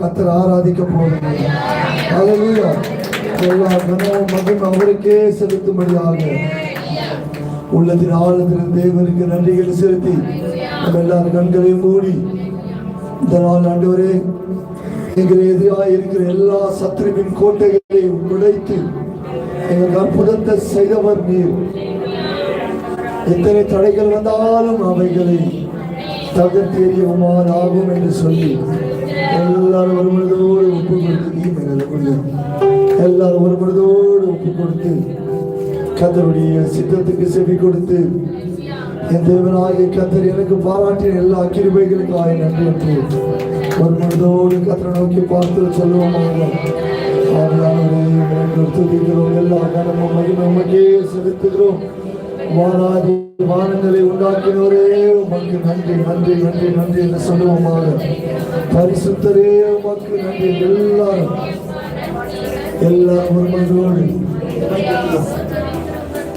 கத்தர் ஆராதிக்க போகிறாங்க ஹalleluya எல்லா கனவும் மகிமை அவருக்கே செலுத்தும்படியாக. உள்ளத்தின் ஆழத்தின் தேவனுக்கு நன்றிகள் செலுத்தி நம்ம எல்லாரும் கண்களையும் மூடி இந்த நாள் ஆண்டவரே எங்கள் எதிராக இருக்கிற எல்லா சத்துருவின் கோட்டைகளையும் உடைத்து எங்கள் அற்புதத்தை செய்தவர் நீர். எத்தனை தடைகள் வந்தாலும் அவைகளை தகர்த்து ஆகும் என்று சொல்லி எல்லாரும் ஒரு மனதோடு ஒப்பு கொடுத்து நீங்க எல்லாரும் ஒரு மனதோடு ஒப்பு கொடுத்து கத்தருடைய சித்தத்துக்கு செவி கொடுத்து என் தேவனாகிய கத்தர் எனக்கு பாராட்டின எல்லா கிருபைகளுக்காக நன்றி என்று ஒரு மனதோடு கத்தரை நோக்கி பார்த்து சொல்லுவோமாக ஆவியானவரே, துதிக்கிறோம் எல்லா கனமும் மகிமை உமக்கே செலுத்துகிறோம். வாராதி வானங்களை உண்டாக்கினோரே. உமக்கு நன்றி நன்றி நன்றி நன்றி என்று சொல்லுவோமாக. பரிசுத்தரே உமக்கு நன்றி எல்லாரும். எல்லா ஒரு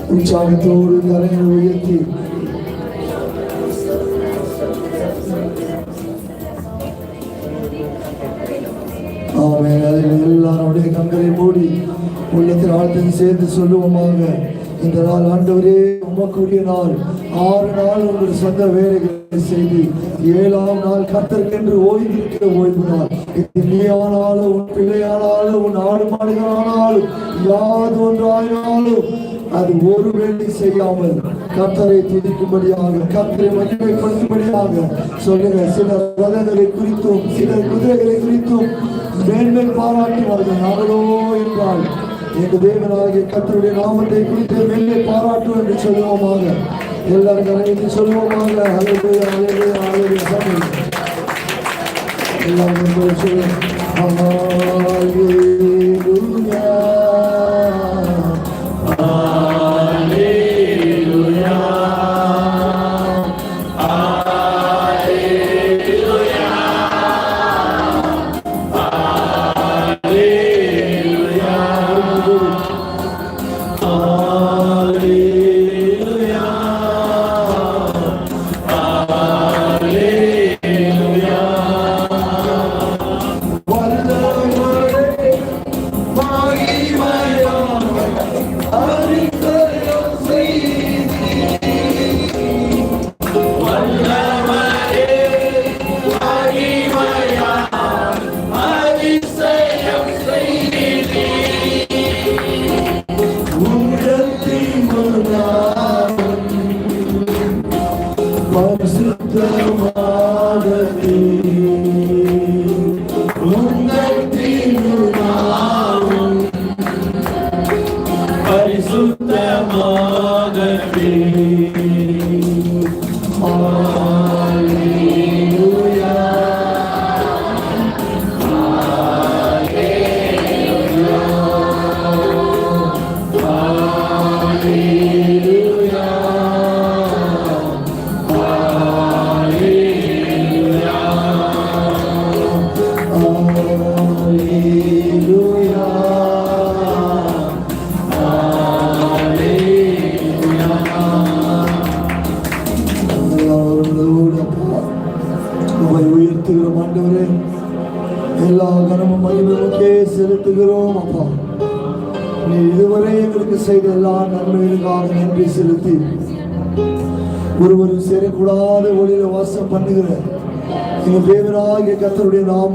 உற்சாகத்தோடு கரையை உயர்த்தி. ஆமென். அதில் எல்லாருடைய கண்களை மூடி உள்ளத்தில் ஆழ்த்து சேர்த்து சொல்லுவோமாக. இந்த நாள் ஆண்டவரே உமக்குரிய நாள். ஆறு நாள் உங்கள் சொந்த வேலைகளை செய்து ஏழாம் நாள் கத்தற்கென்று ஓய்ந்திருக்கிற ஓய்வு நாள். இது நீயானாலும் உன் பிள்ளையானாலும் உன் ஆடு மாடுகளானாலும் யாது ஒன்றாயினாலும் அது ஒரு வேலை செய்யாமல் கத்தரை துதிக்கும்படியாக கத்தரை மகிமைப்படுத்தும்படியாக சொல்லுங்க. சிலர் ரதங்களை குறித்தும் சிலர் குதிரைகளை குறித்தும் மேன்மேல் பாராட்டுவார்கள். நாங்களோ என்றால் இந்த தேவனாகிய கத்தருடைய நாமத்தை குறித்து மேலே பாராட்டும் என்று சொல்லுவோமாக. எல்லாரும் கலைஞர் சொல்லுவோமாக. அலைவு அலைவு அலைவு சாமி எல்லாரும் சொல்லுவோம்.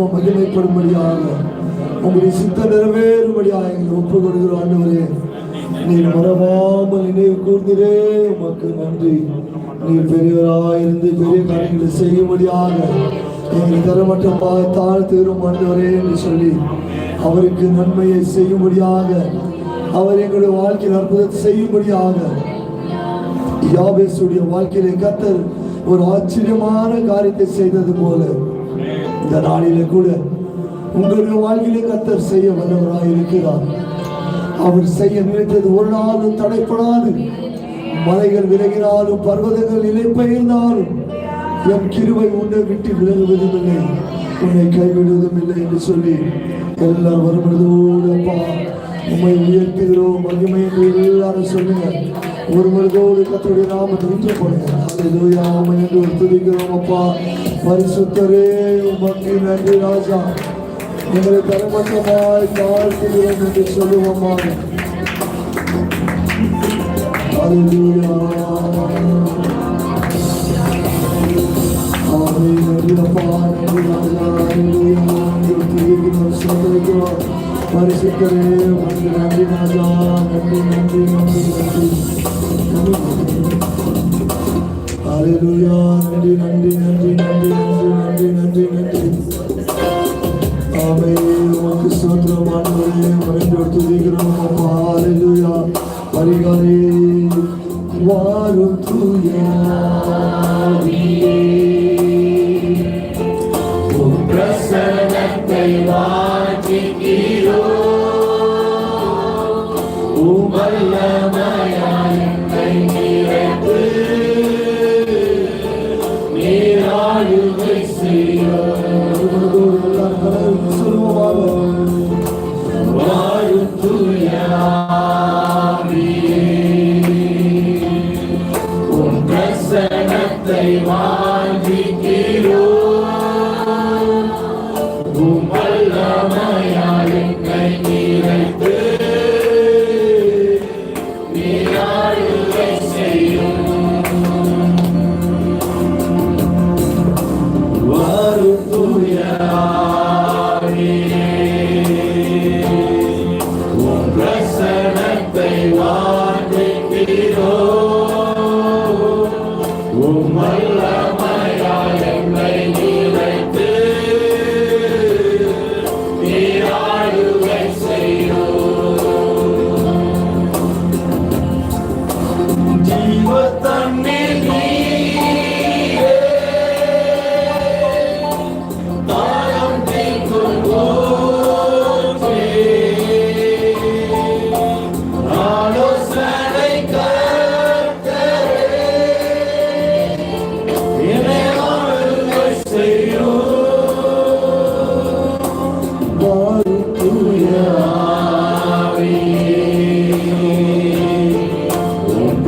நாமம் மகிமைப்படும்படியாக உங்களுடைய சித்த நிறைவேறும்படியாக எங்களை ஒப்பு கொடுக்கிறோம் ஆண்டவரே நீர் மறவாமல் நினைவு கூர்ந்தீரே. உமக்கு நன்றி. நீர் பெரியவராயிருந்து பெரிய காரியங்களை செய்யும்படியாக எங்கள் தரமட்டமாக தாழ்த்துகிறோம் ஆண்டவரே என்று சொல்லி அவருக்கு நன்மையை செய்யும்படியாக அவர் எங்களுடைய வாழ்க்கையில் அற்புதத்தை செய்யும்படியாக யாபேசுடைய வாழ்க்கையிலே கத்தர் ஒரு ஆச்சரியமான காரியத்தை செய்தது போல இந்த நாளிலே கூட உங்களுடைய வாழ்க்கையிலே கத்தர் செய்ய வல்லவராய் இருக்கிறார். அவர் செய்ய நினைத்தது ஒரு நாளும் தடைப்படாது. மலைகள் விலகினாலும் பர்வதங்கள் நிலைப்பெயர்ந்தாலும் என் கிருவை உன்னை விட்டு விலகுவதும் இல்லை உன்னை கைவிடுவதும் இல்லை என்று சொல்லி எல்லாரும் வரும்பொழுதோடு அப்பா உண்மை உயர்த்துகிறோம் மகிமை என்று எல்லாரும் சொல்லுங்க. ஒரு மனதோடு கத்தருடைய நாமத்தை விட்டு போடுங்க. அதை என்று துதிக்கிறோம் அப்பா. പരിശുദ്ധരെ ഉമ്മക്കി നന്ദി രാജ നിങ്ങളെ പരമത്തമായി താഴ്ത്തുകയെന്ന് സ്വരൂപമാണ് പരിശുദ്ധരെ നന്ദി രാജ നന്ദി നന്ദി നന്ദി നന്ദി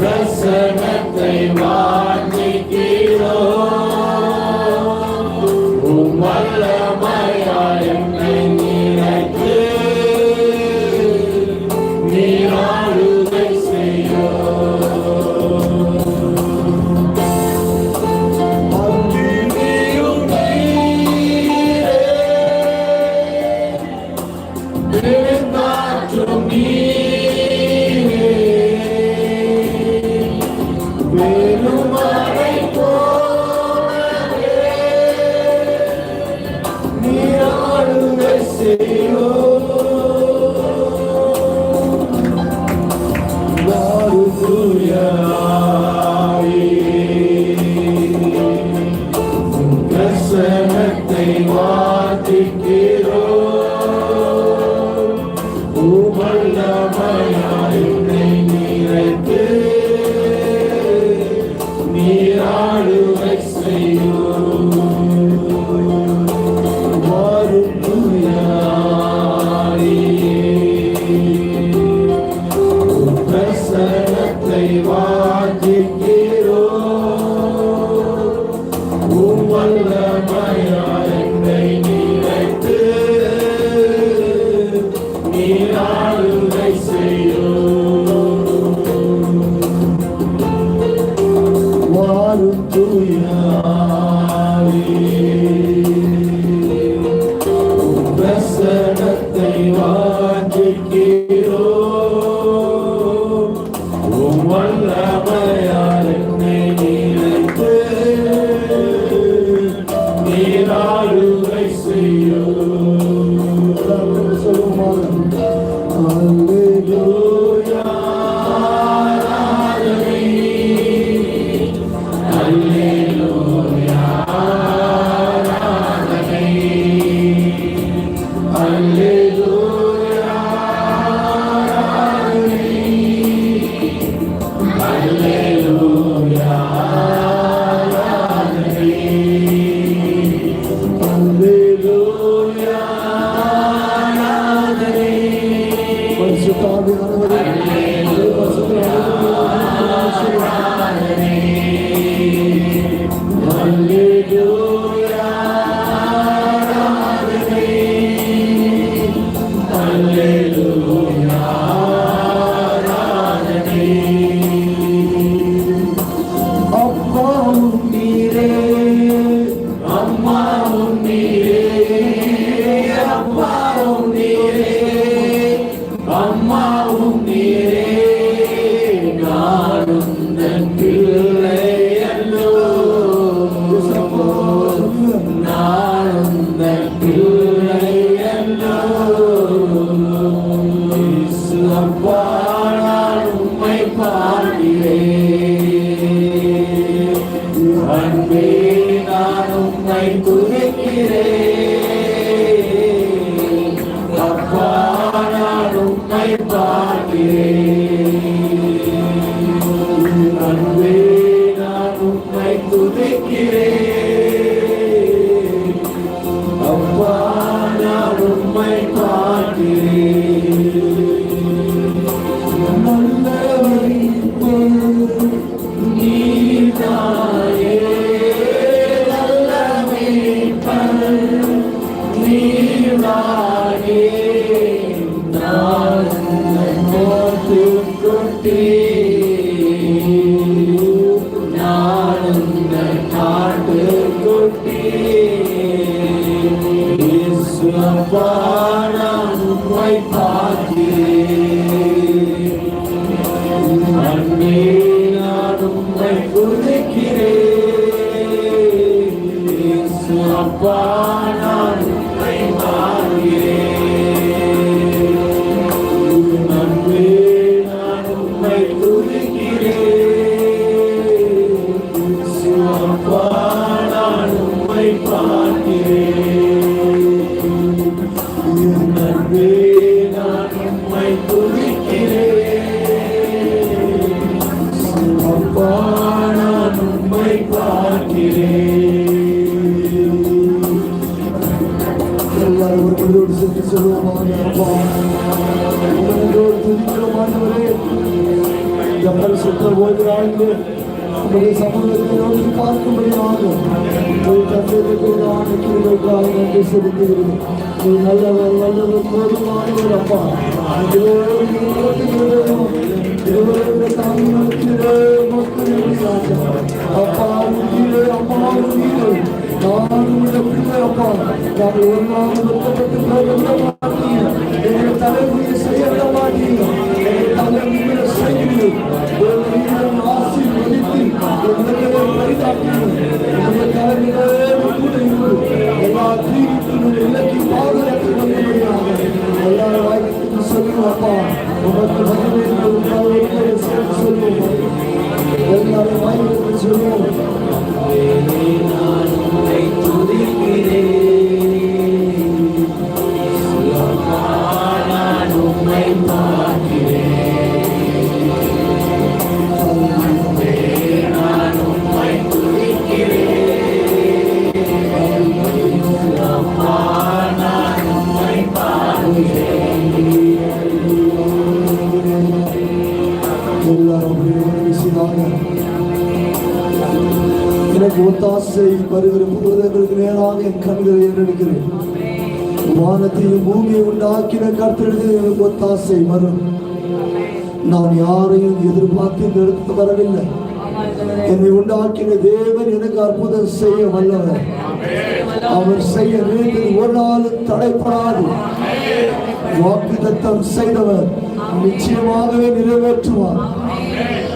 Blessed Amen. ஓய்வு நாளிலே உங்களுடைய சமூகத்தை நோக்கி பார்க்கும்படியாக ஒரு தந்தைக்கு ஆணைக்கிறதற்காக நன்றி செலுத்துகிறேன் நீ நல்லவர் நல்லவர் போதுமானவர் அப்பா இதோடு இருக்கிறோம் இருவரும் தாங்கி நடக்கிறே மக்கள் அப்பா உங்களே அம்மா உங்களே நான் உங்களுடைய பிள்ளை அப்பா நாங்கள் ஒரு நாள் வெட்டப்பட்டு போக விட மாட்டீங்க எங்கள் தலைமுறையை செய்ய விட மாட்டீங்க உமக்கு பதினேழு சொல்லுவோம் கண்களை ஏறெடுக்கிறேன் வானத்தையும் பூமியை உண்டாக்கின கர்த்தருக்கு எனக்கு ஒத்தாசை வரும். நான் யாரையும் எதிர்பார்த்து இந்த இடத்துக்கு வரவில்லை. என்னை உண்டாக்கின தேவன் எனக்கு அற்புதம் செய்ய வல்லவர். அவர் செய்ய வேண்டும். ஒரு நாளும் தடைப்படாது. வாக்கு தத்தம் செய்தவர் நிச்சயமாகவே நிறைவேற்றுவார்.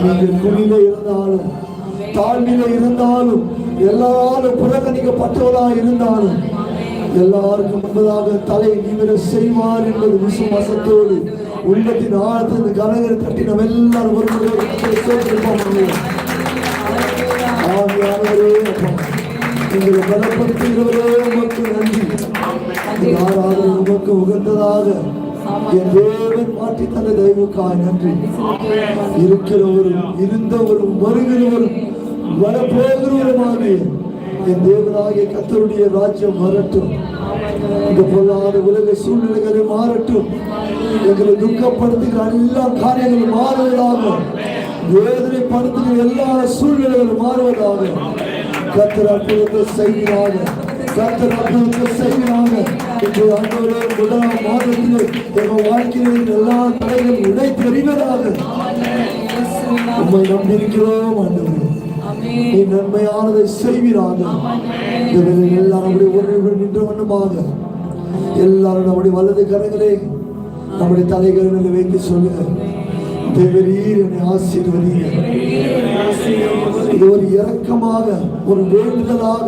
நீங்கள் குழியில இருந்தாலும் தாழ்நிலை இருந்தாலும் எல்லாரும் புறக்கணிக்கப்பட்டவராக இருந்தாலும் எல்லாருக்கும் முன்பதாக தலை நிமிர செய்வார் என்பது விசுவாசத்தோடு உள்ளத்தின் ஆழத்தின் கனகரை தட்டி நம்ம எல்லாரும் ஒரு எங்களை பலப்படுத்துகிறவரே உமக்கு நன்றி. யாராவது உமக்கு உகந்ததாக என் தேவன் மாற்றி தந்த தெய்வுக்காய் நன்றி. இருக்கிறவரும் இருந்தவரும் வருகிறவரும் வரப்போகிறவருமாக என் தேவனாகிய கத்தருடைய ராஜ்யம் வரட்டும் இந்த பொல்லாத உலக சூழ்நிலைகளை மாறட்டும். எங்களை துக்கப்படுத்துகிற எல்லா காரியங்களும் மாறுவதாக. வேதனைப்படுத்துகிற எல்லா சூழ்நிலைகளும் மாறுவதாக. கத்தர் அற்புதத்தை செய்கிறாங்க கத்தர் அற்புதத்தை செய்கிறாங்க இன்று ஆண்டவரே முதலாம் மாதத்தில் எங்கள் வாழ்க்கையில் எல்லா தடைகளும் உடை தெரிவதாக உண்மை நம்பியிருக்கிறோம் ஆண்டவரே. நீ நன்மையானதை செய்வீராக. எல்லாரும் உறவுகள் நின்ற வண்ணமாக. எல்லாரும் நம்முடைய வலது கரங்களே நம்முடைய தலைகளில் வைத்து சொல்லுங்க தேவரீர் என்னை இது ஒரு இறக்கமாக ஒரு வேண்டுதலாக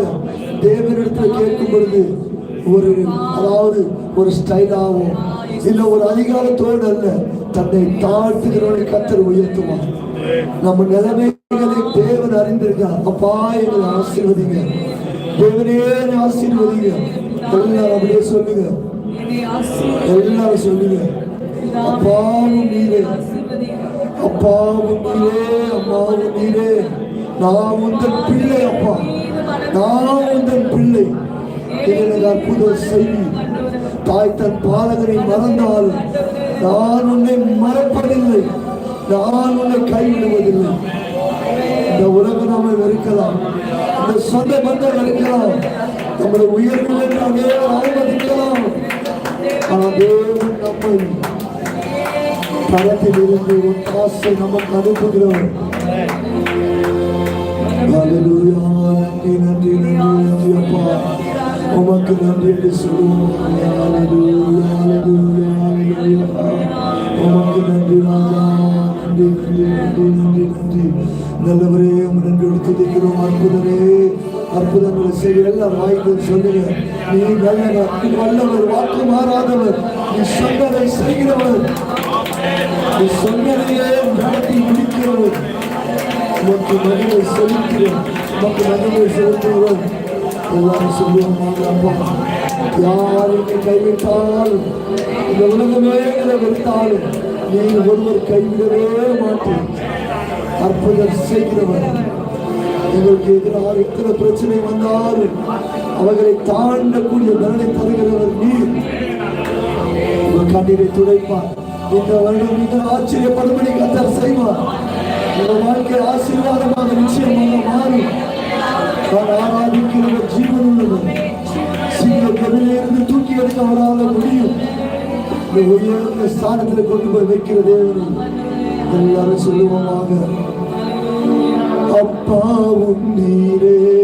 தேவனிடத்தில் கேட்கும் பொழுது ஒரு அதாவது ஒரு ஸ்டைலாகவும் இல்லை ஒரு அதிகாரத்தோடு அல்ல தன்னை தாழ்த்துகிறவனை கத்தர் உயர்த்துவார். நம்ம நிலைமை தேவன் அறிந்திருக்கார் அப்பா எங்களை ஆசீர்வதிங்க. தேவனே ஆசீர்வதிங்க. எல்லாரும் அப்படியே சொல்லுங்க. எல்லாரும் சொல்லுங்க. அப்பாவும் நீரே. அப்பாவும் நீரே அம்மாவும் நீரே. நான் உந்தன் பிள்ளை அப்பா. நான் உந்தன் பிள்ளை. எனக்கு அற்புத செய்தி. தாய் தன் பாலகரை மறந்தால் நான் உன்னை மறப்பதில்லை. நான் உன்னை கைவிடுவதில்லை. சொந்த பந்தம் வெறுக்கலாம் நம்முடைய உயர்வுகளை நாமே அவமதிக்கலாம் ஆனால் தேவன் நம்மை தரத்தில் இருந்து ஒரு காசை நமக்கு அனுப்புகிறோம் நன்றி நன்றி அப்பா. உமக்கு நன்றி என்று சொல்லுவோம். உமக்கு நன்றி ராஜா. நன்றி நன்றி நன்றி நன்றி நல்லவரே உம் நன்றி எடுத்து அற்புதரே. அற்புதங்களை செய்யலாம் வாய்க்கு சொல்லுங்க. நீ நல்லவர் வல்லவர் வாக்கு மாறாதவர். நீ சொன்னதை செய்கிறவர். நீ சொன்னதையே நடத்தி முடிக்கிறவர். உமக்கு மகிமை செலுத்துகிறோம். உமக்கு மகிமை செலுத்துகிறோம். எல்லாரும் சொல்லுவோம் அப்பா. யாருக்கு கைவிட்டாலும் இந்த உலகமே என்னை வெறுத்தாலும் நீங்கள் ஒருவர் கைவிடவே மாட்டேன். அற்புதம் செய்கிறவர். எங்களுக்கு எதிராக எத்தனை பிரச்சனை வந்தாலும் அவர்களை தாண்டக்கூடிய பலனை தருகிறவர் நீர். கண்ணீரை துடைப்பார். இந்த வருடம் நீங்கள் ஆச்சரியப்படும்படி கத்தர் செய்வார். உங்கள் வாழ்க்கை ஆசீர்வாதமாக நிச்சயமாக மாறும். நான் ஆராதிக்கிற ஜீவன் உள்ளது சிங்க இருந்து தூக்கி எடுக்க அவரால் முடியும். உயர்ந்த ஸ்தானத்தில் கொண்டு போய் வைக்கிற தேவன். எல்லாரும் சொல்லுவோமாக அப்பாவும் நீரே.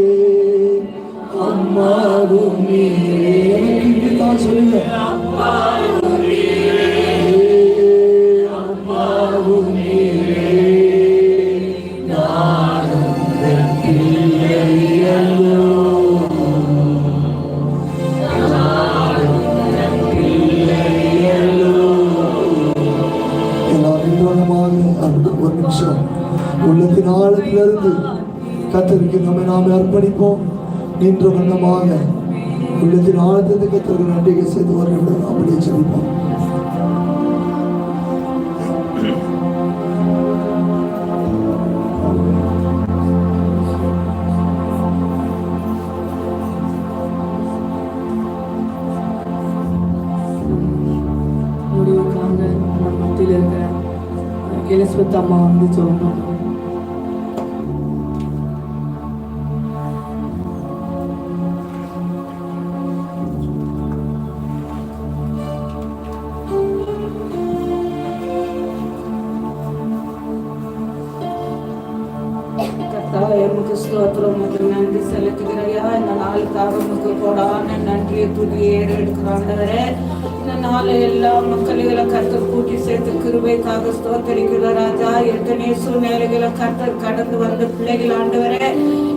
நிமிஷம். உள்ளத்தின் ஆழத்திலிருந்து கத்தருக்கு நம்மை நாம் அர்ப்பணிப்போம். நின்ற வண்ணமாக உள்ளத்தின் ஆழத்திலிருந்து கத்தருக்கு நன்றிகள் செய்து வருகிறோம். அப்படியே சொல்லிப்போம் எலிசபெத் அம்மா வந்து சொல்லணும் ஸ்தோத்திரம் உமக்கு நன்றி செலுத்துகிறையா இந்த நாளுக்காக உமக்கு கொடான நன்றியை துதி ஏற எடுக்கிறாண்டவரே இந்த நாளை எல்லா மக்களுகளை கர்த்தர் கூட்டி கிருபைக்காக ஸ்தோத்தரிக்கிற ராஜா? எத்தனை சூழ்நிலைகளை கர்த்தர் கடந்து வந்த பிள்ளைகள் ஆண்டவரே.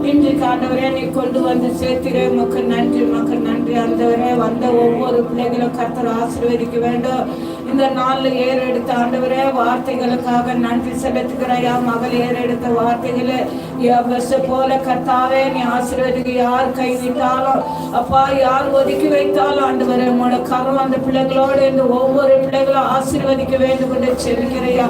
இன்றைக்கு ஆண்டவரே நீ கொண்டு வந்து சேர்த்திரே. மக்கள் நன்றி மக்கள் நன்றி. ஆண்டவரே வந்த ஒவ்வொரு பிள்ளைகளும் கர்த்தர் ஆசீர்வதிக்க வேண்டும். இந்த நாளில் ஏறெடுத்த ஆண்டவரே வார்த்தைகளுக்காக நன்றி செலுத்துகிறையா மகள் ஏறெடுத்த வார்த்தைகளை பஸ் போல கர்த்தாவே நீ ஆசீர்வதிக்க யார் கைவிட்டாலும் அப்பா யார் ஒதுக்கி வைத்தாலும் ஆண்டவரே உன்னோட கரம் அந்த பிள்ளைகளோடு இந்த ஒவ்வொரு பிள்ளைகளும் ஆசீர்வதிக்க வேண்டும் என்று செல்கிறையா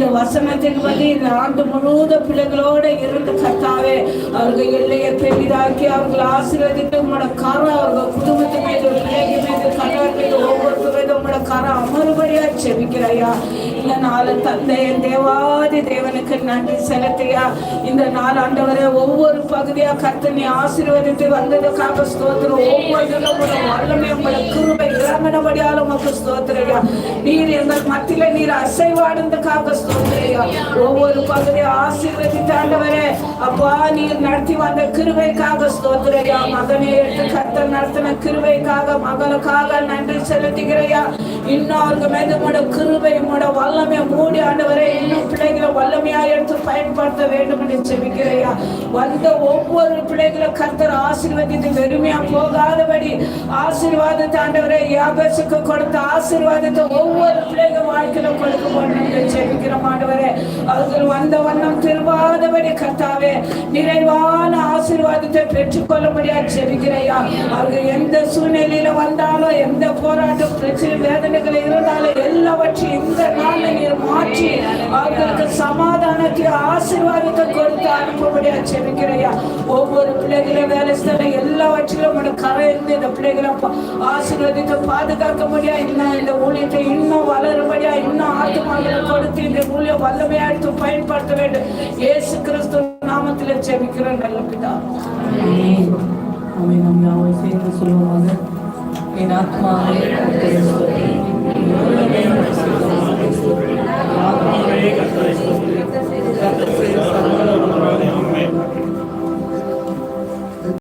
இந்த வசனத்தின் படி இந்த ஆண்டு முழுவதும் பிள்ளைகளோட இருந்து கத்தாவே அவர்கள் எல்லையை பெரிதாக்கி அவர்கள் ஆசீர்வதித்து உங்களோட கரம் அவர்கள் குடும்பத்து மீது பிள்ளைகள் மீது கணவர் மீது ஒவ்வொரு மீது உங்களோட கரம் அமறுபடியா செபிக்கிறாயா இந்த நாள் தந்தை தேவாதி தேவனுக்கு நன்றி செலுத்தியா. இந்த நாள் ஆண்டவரை ஒவ்வொரு பகுதியா கர்த்தனை ஆசீர்வதித்து வந்ததுக்காக ஸ்தோத்திரம். ஒவ்வொரு வல்லமை உங்களோட கிருபை இறங்கினபடியாலும் உமக்கு ஸ்தோத்திரையா நீர் எங்கள் மத்தியில நீர் அசைவாடுறதுக்காக ஒவ்வொரு பகுதியை ஆசீர்வதித்து ஆண்டவரே அப்பா நீர் நடத்தி வந்த கிருவைக்காக ஸ்தோத்திரையா. மகனை எடுத்து கத்த நடத்தின கிருவைக்காக மகளுக்காக நன்றி செலுத்துகிறையா. இன்னும் அவங்க மீது உங்களோட கிருவை உங்களோட வல்லமை மூடி ஆண்டவரே இன்னும் பிள்ளைகளை வல்லமையா எடுத்து பயன்படுத்த வேண்டும் என்று செபிக்கிறையா. வந்த ஒவ்வொரு பிள்ளைகளை கர்த்தர் ஆசீர்வதித்து வெறுமையா போகாதபடி ஆசீர்வாதத்தை ஆண்டவரே யாபேசுக்கு கொடுத்த ஆசீர்வாதத்தை ஒவ்வொரு பிள்ளைகள் வாழ்க்கையில கொடுக்க வேண்டும் என்று செபிக்கிறோம். ஆண்டவரே. அவர்கள் வந்த வண்ணம் திரும்பாதபடி கர்த்தாவே நிறைவான ஆசீர்வாதத்தை பெற்றுக்கொள்ளும்படியா ஜெபிக்கிறையா. அவர்கள் எந்த சூழ்நிலையில வந்தாலும் எந்த போராட்டம் பிரச்சனை வேதனைகள் இருந்தாலும் எல்லாவற்றையும் இந்த நாளில் நீர் மாற்றி அவர்களுக்கு சமாதானத்தை ஆசீர்வாதத்தை கொடுத்து அனுப்பும்படியா ஜெபிக்கிறையா. ஒவ்வொரு பிள்ளைகளும் வேலை ஸ்தலம் எல்லாவற்றிலும் கரை இருந்து இந்த பிள்ளைகளை ஆசீர்வாதத்தை பாதுகாக்க முடியா இன்னும் இந்த ஊழியத்தை இன்னும் வளரும்படியா இன்னும் ஆத்மாக்களை கொடுத்து இந்த மூலியம் வல்லமை அடித்து பயன்படுத்த வேண்டும். ஏசு கிறிஸ்து நாமத்தில் ஜெபிக்கிறோம் நல்ல பிதா. அவை நம்ம அவன் சேர்ந்து சொல்லுவாங்க என் ஆத்மாவை ஆத்மாவே கத்தரை